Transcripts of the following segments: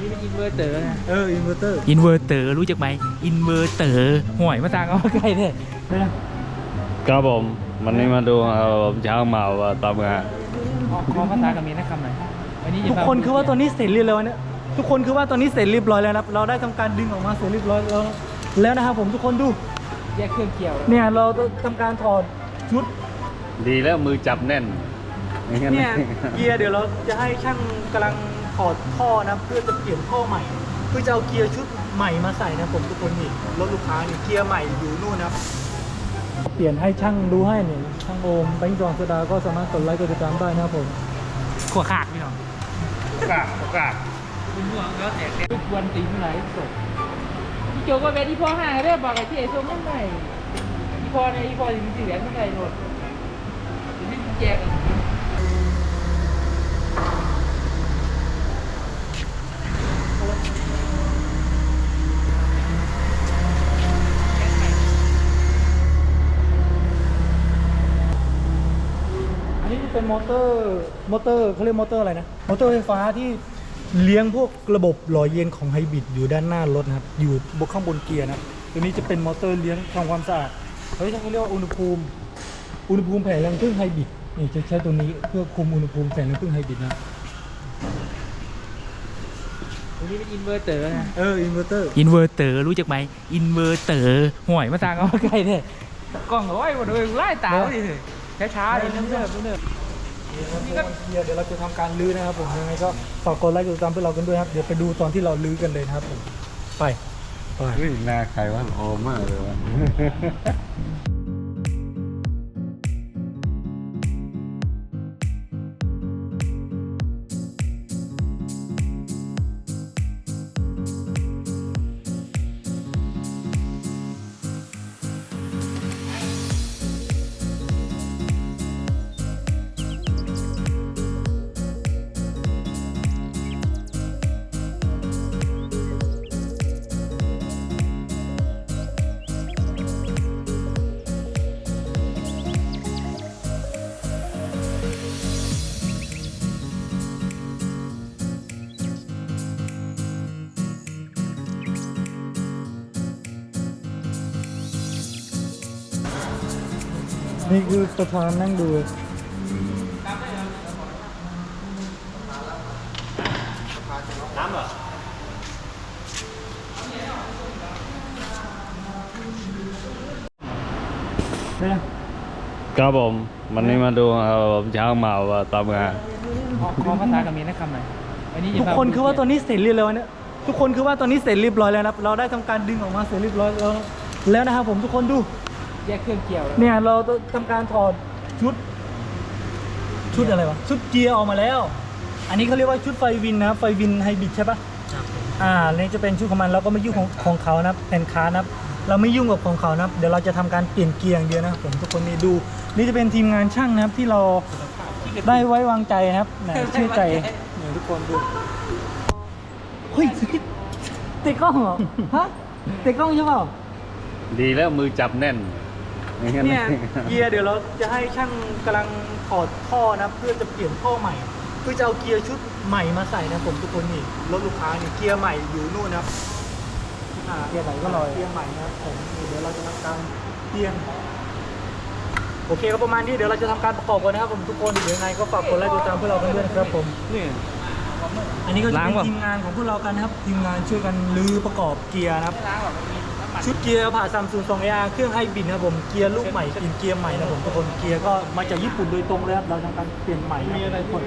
นี่เป็นอินเวอร์เตอร์นะเอออินเวอร์เตอร์อินเวอร์เตอร์รู้จักไหมอินเวอร์เตอร์ห่วยมาตางเอาใกล้เถอะครับผมวันนี้มาดูครับผมช้าเมาว่าตามงานขอขอภาษากับมีนะคำหน่อยวันนี้ทุกคนคือว่าตอนนี้เสร็จเรียบร้อยเนี่ยทุกคนคือว่าตอนนี้เสร็จเรียบร้อยแล้วนะครับเราได้ทำการดึงออกมาเสร็จเรียบร้อยแล้วแล้วนะครับผมทุกคนดูแยกเครื่องเกี่ยวเนี่ยเราทำการถอดชุด ดีแล้วมือจับแน่นเนี่ยเกียร์เดี๋ยวเราจะให้ช่างกำลัง อดท่อนะเพื่อจะเปลี่ยนท่อใหม่เพื่อจะเอาเกียร์ชุดใหม่มาใส่นะผมทุกคนนี่รถลูกค้านี่เกียร์ใหม่อยู่นู่นนะครับเปลี่ยนให้ช่างดูให้เนี่ยช่างโอมแบงค์จองสดาก็สามารถกดไลค์กดติดตามได้นะครับผมขวขาดพี่น้องกากกากคุณห่วงก็แตกทุกวันตีเมื่อไหร่สดพี่โจก็เป็นที่พ่อห้างเรียกบอกไอ้ที่ไอ้ส้มนั่นไงที่พ่อเนี่ยที่พ่อถึงสี่เหรียญเมื่อไหร่หมดที่แจก อันนี้จะเป็น มอเตอร์มอเตอร์เขาเรียกมอเตอร์อะไรนะ มอเตอร์ไฟฟ้าที่เลี้ยงพวกระบบหล่อเย็นของไฮบริดอยู่ด้านหน้ารถนะครับ อยู่บนข้างบนเกียร์นะครับตัวนี้จะเป็นมอเตอร์เลี้ยงทำความสะอาดเฮ้ยเขาเรียกว่าอุณหภูมิ อุณหภูมิแผงแรงพึ่งไฮบริดนี่จะใช้ตัวนี้เพื่อคุมอุณหภูมิแผงแรงพึ่งไฮบริดนะวันนี้เป็นอินเวอร์เตอร์นะเอออินเวอร์เตอร์อินเวอร์เตอร์รู้จักไหมอินเวอร์เตอร์ห่วยมาต่างเอาใกล้เถอะกล้องโอ้ยมาดูไล่ตาดิช้าๆดิเนิ่มๆเนิ่มนี่ก็เกียร์เดี๋ยวเราจะทำการลื้อนะครับผมยังไงก็ฝากกดไลค์กดติดตามเพื่อเรากันด้วยครับเดี๋ยวไปดูตอนที่เราลื้อกันเลยนะครับผมไปไป เฮ้ยหน้าใครว่าโอมากเลยวะ นี่คือประธานนั่งดูเนี่ยครับผมวันนี้มาดูครับผมช้างเมาว่าตามงานขอขอภาษากับมีนะคำหน่อยวันนี้จะทุกคนคือว่าตอนนี้เสร็จเรียบร้อยเนี่ยทุกคนคือว่าตอนนี้เสร็จเรียบร้อยแล้วนะครับเราได้ทำการดึงออกมาเสร็จเรียบร้อยแล้วแล้วนะครับผมทุกคนดู แยกเครื่องเกี่ยวเนี่ยเราทำการถอดชุด ชุดอะไรวะชุดเกียร์ออกมาแล้ว อันนี้เขาเรียกว่าชุดไฟวินนะครับไฟวินไฮบริดใช่ปะอ่านี่จะเป็นชุดของมันเราก็ไม่ยุ่งของของเขานะครับแผ่นค้านะครับเราไม่ยุ่งกับของเขานะครับเดี๋ยวเราจะทำการเปลี่ยนเกียร์อย่างเดียวนะครับผมทุกคนนี่ดู นี่จะเป็นทีมงานช่างนะครับที่เราได้ไว้วางใจนะครับไหนเชื่อใจเนี่ยทุกคนดูเฮ้ยเตะกล้องเหรอฮะเตะกล้องใช่เปล่า ดีแล้วมือจับแน่น อย่างนั้นเนี่ยเกียร์เดี๋ยวเราจะให้ช่างกำลังถอดท่อนะ เพื่อจะเปลี่ยนท่อใหม่เพื่อจะเอาเกียร์ชุดใหม่มาใส่นะผมทุกคนนี่รถลูกค้านี่เกียร์ใหม่อยู่นู่นนะครับอ่าเกียร์ใหม่ก็ลอยเกียร์ใหม่นะครับผมนี่เดี๋ยวเราจะทำการเปลี่ยนโอเคก็ประมาณนี้เดี๋ยวเราจะทำการประกอบกันนะครับผมทุกคนเดี๋ยวยังไงก็ฝากกดไลค์กดติดตามเพื่อเรากันด้วยนะครับผมนี่อันนี้ก็จะล้างเป็นป่ะทีมงานของพวกเรากันนะครับทีมงานช่วยกันรื้อประกอบเกียร์นะครับ ไม่ล้างหรอกมันมีน้ำมันชุดเกียร์ผ่าซัมซุงสองเอเครื่องไฮบริดนะครับผมเกียร์ลูกใหม่เป็นเกียร์ใหม่นะผมทุกคนเกียร์ก็มาจากญี่ปุ่นโดยตรงเลยครับเราทำการเปลี่ยนใหม่มีอะไรคน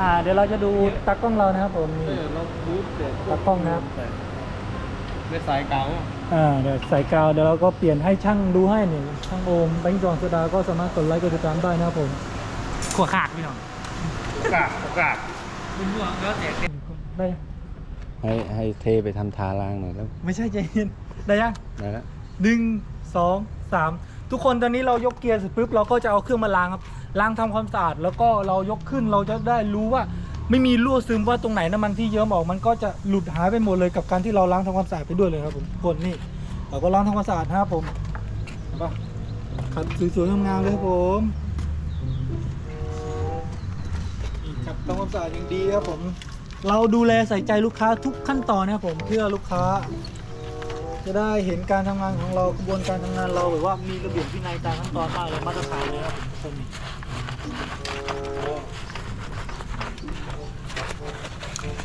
อ่าเดี๋ยวเราจะดูตากล้องเรานะครับผมนี่เราบูทเสร็จตากล้องนะครับด้วยสายเก่าอ่าเดี๋ยวใส่กาวเดี๋ยวเราก็เปลี่ยนให้ช่างดูให้นี่ช่างโอมแบงค์จองสดาก็สามารถกดไลค์กดติดตามได้นะครับผมขวขาดพี่น้องกากกากคุณห่วงก็แตกได้ให้ให้เทไปทำทาล้างหน่อยแล้ว ไม่ใช่ใจเย็น ได้ยังได้แล้วหนึ่งสองสามทุกคนตอนนี้เรายกเกียร์เสร็จปุ๊บเราก็จะเอาเครื่องมาล้างครับล้างทำความสะอาดแล้วก็เรายกขึ้นเราจะได้รู้ว่าไม่มีรั่วซึมว่าตรงไหนน้ำมันที่เยิ้มออกมันก็จะหลุดหายไปหมดเลยกับการที่เราล้างทำความสะอาดไปด้วยเลยครับผมทุกคนนี่เราก็ล้างทำความสะอาดนะครับผมเห็นปะขัดสวยๆงามๆเลยครับผมนี่ขัดทำความสะอาดอย่างดีครับผม เราดูแลใส่ใจลูกค้าทุกขั้นตอนนะครับผมเพื่อลูกค้า จะได้เห็นการทำงานของเรากระบวนการทำงานเราแบบว่ามีระเบียบวินัยตามขั้นตอนมากเลยมาตรฐานเลยครับผมทุกคนนี่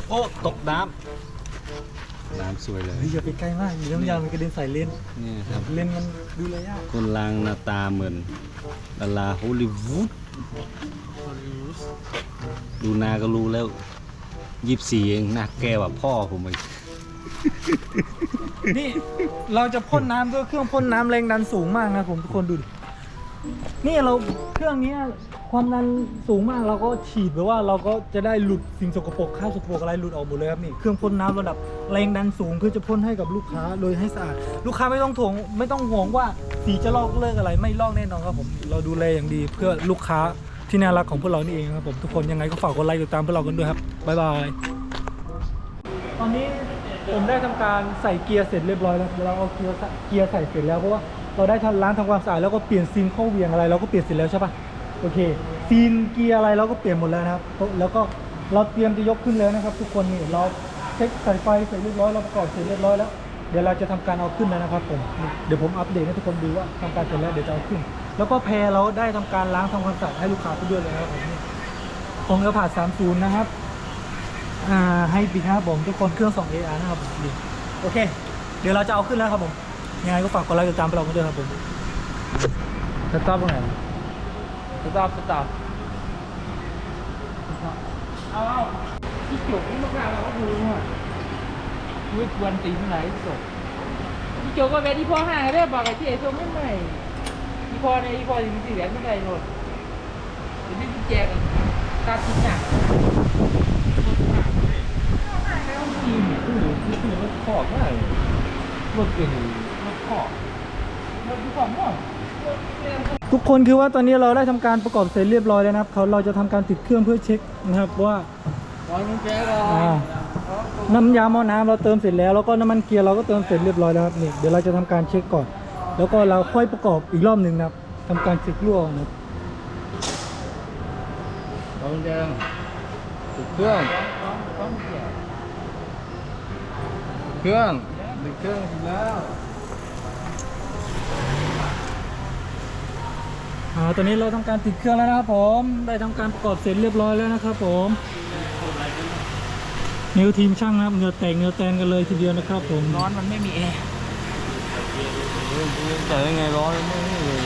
โอ้ตกน้ำน้ำสวยเลยเฮ้ยอย่าไปใกล้มากเดี๋ยวน้ำยามันกระเด็นใส่เลนส์นี่ครับเลนส์มันดูแลยากคนลางหน้าตาเหมือนดาราฮอลลีวูดดูหนาก็รู้แล้วยี่สิบสี่เองหน้าแก่กว่าพ่อผมอีก นี่เราจะพ่นน้ำด้วยเครื่องพ่นน้ำแรงดันสูงมากนะผมทุกคนดูดินี่เราเครื่องนี้ความดันสูงมากเราก็ฉีดแบบว่าเราก็จะได้หลุดสิ่งสกปรกข้าวสกปรกอะไรหลุดออกหมดเลยครับนี่เครื่องพ่นน้ำระดับแรงดันสูงเพื่อจะพ่นให้กับลูกค้าโดยให้สะอาดลูกค้าไม่ต้องถ่วงไม่ต้องห่วงว่าสีจะลอกเลิกอะไร ไม่ลอกแน่นอนครับผมเราดูแลอย่างดีเพื่อลูกค้าที่น่ารักของพวกเรานี่เองครับผมทุกคนยังไงก็ฝากกดไลค์ติดตามพวกเรากันด้วยครับบ๊ายบายตอนนี้ ผมได้ทำการใส่เกียร์เสร็จเรียบร้อยแล้วเราเอาเกียร์เกียร์ใส่เสร็จแล้วเพราะว่าเราได้ทำล้างทำความสะอาดแล้วก็เปลี่ยนซีนเข้าเวียงอะไรเราก็เปลี่ยนเสร็จแล้วใช่ปะโอเค ซีนเกียร์อะไรเราก็เปลี่ยนหมดแล้วนะครับ แล้วก็เราเตรียมจะยกขึ้นแล้วนะครับ ทุกคนนี่เราเช็คสายไฟเสร็จเรียบร้อยเราประกอบเสร็จเรียบร้อยแล้วเดี๋ยวเราจะทำการเอาขึ้นแล้วนะครับผมเดี๋ยวผมอัปเดตให้ทุกคนดูว่าทำการเสร็จแล้วเดี๋ยวจะเอาขึ้น แล้วก็แพรเราได้ทำการล้างทำความสะอาดให้ลูกค้าไปด้วยเลยนะครับผมของเอลผ่า30นะครับ อ่าให้ปิดนะครับผมทุกคนเครื่อง 2 AR นะครับผมดีโอเค เดี๋ยวเราจะเอาขึ้นแล้วครับผมยังไงก็ฝากกดไลค์กดติดตามไปเรากันด้วยครับผมสต็อปตรงไหนสต็อปสต็อปเอาเอาที่จบนี่มากๆเราก็ดูว่าวิทวันตีเมื่อไหร่จบที่จบก็เป็นที่พ่อห้างได้บอกกับที่ไอ้ส้มไม่ไหนที่พ่อในที่พ่อถึงสี่เหรียญไม่ได้หมดเดี๋ยวพี่แจกตาทิ้งหนักแล้วทีมคือคือรถ ขอบมากเลยรถเป็นรถขอบรถขอบมากทุกคนคือว่าตอนนี้เราได้ทำการประกอบเสร็จเรียบร้อยแล้วนะครับเขาเราจะทำการติดเครื่องเพื่อเช็คนะครับว่าร้อยกุญแจก่อนอ่าน้ำยาหม้อน้ำเราเติมเสร็จแล้วแล้วก็น้ำมันเกียร์เราก็เติมเสร็จเรียบร้อยแล้วครับนี่เดี๋ยวเราจะทำการเช็คก่อน แล้วก็เราค่อยประกอบอีกรอบหนึ่งนะครับทำการเช็ครั่วนะครับร้อยกุญแจติดเครื่อง เครื่องติดเครื่องแล้วอ่าตอนนี้เราทำการติดเครื่องแล้วนะครับผม ได้ทำการประกอบเสร็จเรียบร้อยแล้วนะครับผมนิวทีมช่างนะครับเหงื่อแตกเหงื่อแตนกันเลยทีเดียวนะครับ ผมร้อนมันไม่มีแอร์แต่ยังไงร้อนไม่มีเลย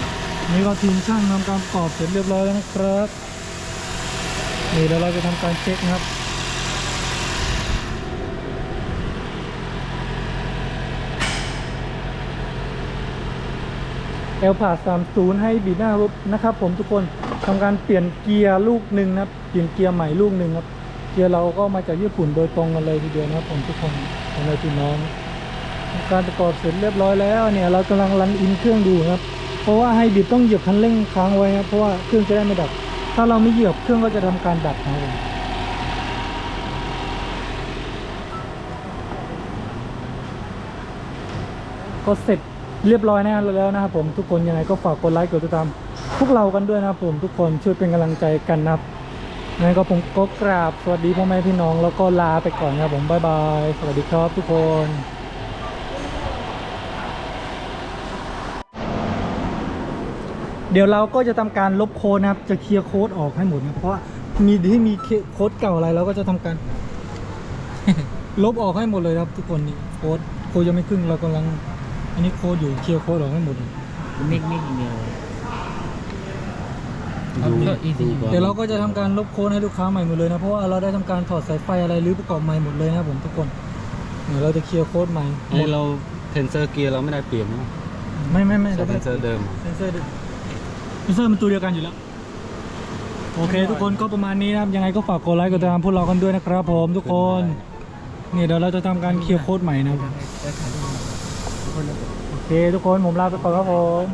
นี่ก็ทีมช่างทำการประกอบเสร็จเรียบร้อยแล้วนะครับนี่เดี๋ยวเราจะทำการเช็คนะครับ เอลผ่า30 ให้บีหน้ารถนะครับผมทุกคนทำการเปลี่ยนเกียร์ลูกหนึ่งนะครับเปลี่ยนเกียร์ใหม่ลูกหนึ่งครับเกียร์เราก็มาจากญี่ปุ่นโดยตรงกันเลยทีเดียวนะครับผมทุกคนของเราพี่น้องการประกอบเสร็จเรียบร้อยแล้วเนี่ยเรากำลังรันอินเครื่องดูครับ เพราะว่าให้บิดต้องเหยียบคันเร่งค้างไว้ครับเพราะว่าเครื่องจะได้ไม่ดับ ถ้าเราไม่เหยียบเครื่องก็จะทำการดับนะครับก็เสร็จ เรียบร้อยนะแล้วนะครับผมทุกคนยังไงก็ฝากกดไลค์กดติดตามพวกเรากันด้วยนะครับผมทุกคนช่วยเป็นกำลังใจกันนะครับงั้นก็ผมก็กราบสวัสดีพ่อแม่พี่น้องแล้วก็ลาไปก่อนนะครับผมบ๊ายบายสวัสดีครับทุกคนเดี๋ยวเราก็จะทำการลบโค้ดนะครับ จะเคลียร์โค้ดออกให้หมดนะเพราะว่ามีที่มีโค้ดเก่าอะไรเราก็จะทำการ ลบออกให้หมดเลยครับทุกคนนี่โค้ดโค้ดยังไม่ครึ่งเรากำลัง อันนี้โค้ดอยู่เคลียร์โค้ดออกให้หมดเลยมิกมิกอีเมลดูก็ easy ดูก่อนเดี๋ยวเราก็จะทำการลบโค้ดให้ลูกค้าใหม่หมดเลยนะ เพราะว่าเราได้ทำการถอดสายไฟอะไรหรือประกอบใหม่หมดเลยนะครับผมทุกคนเดี๋ยวเราจะเคลียร์โค้ดใหม่อันนี้เราเทนเซอร์เกียร์เราไม่ได้เปลี่ยนนะไม่ไม่ไม่ใช้เราเทไม่นเซอร์เดิมเซนเซอร์ดิเซนเซอร์มันตัวเดียวกันอยู่แล้วโอเค ทุกคนก็ประมาณนี้นะครับยังไงก็ฝากกดไลค์กดติดตามพวกเรากันด้วยนะครับผมทุกคนนี่เดี๋ยวเราจะทำการเคลียร์โค้ดใหม่นะครับ โอเคทุกคนผมลาไปก่อนครับผม